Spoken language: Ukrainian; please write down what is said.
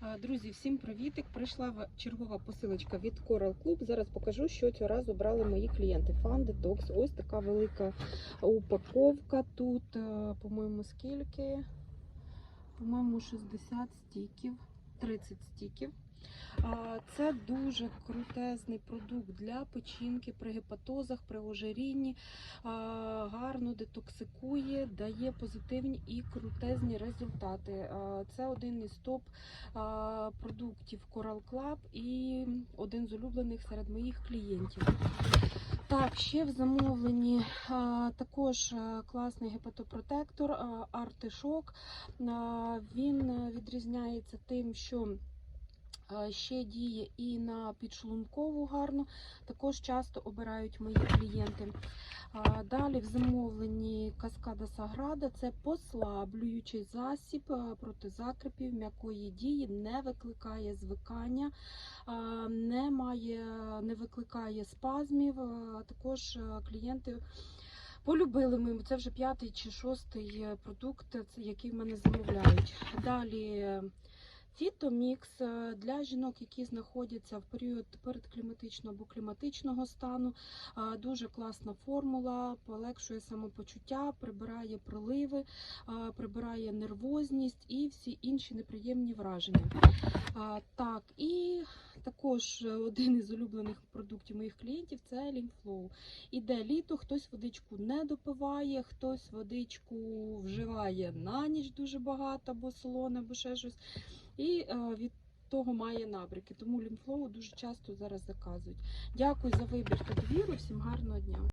А, Друзі, всім привітик! Прийшла чергова посилочка від Coral Club. Зараз покажу, що цього разу брали мої клієнти. Fun Detox. Ось така велика упаковка. Тут, е, по-моєму, скільки? По-моєму, 60 стіків, 30 стіків. Це дуже крутезний продукт для печінки при гепатозах, при ожирінні. Гарно детоксикує, дає позитивні і крутезні результати. Це один із топ продуктів Coral Club і один з улюблених серед моїх клієнтів. Так, ще в замовленні а, також класний гепатопротектор а, Артишок. А, Він е, відрізняється тим, що ще діє і на підшлункову гарно. Також часто обирають мої клієнти. Далі в замовленні Каскада Саграда це послаблюючий засіб проти закрепів м'якої дії, не викликає звикання, не, має, не викликає спазмів. Також клієнти. Полюбили ми, це вже п'ятий чи шостий е, продукт, який в мене замовляють. Далі е, Фітомікс е, для жінок, які знаходяться в період передкліматичного або кліматичного стану. Е, Дуже класна формула, полегшує самопочуття, прибирає проливи, е, прибирає нервозність і всі інші неприємні враження. Так, і також е, один із улюблених продуктів моїх клієнтів це Лімфлоу. Іде літо, хтось водичку не допиває, хтось водичку вживає на ніч дуже багато, або солоне, або ще щось. І е, від того має набряки. Тому лімфлоу дуже часто зараз заказують. Дякую за вибір та довіру. Всім гарного дня.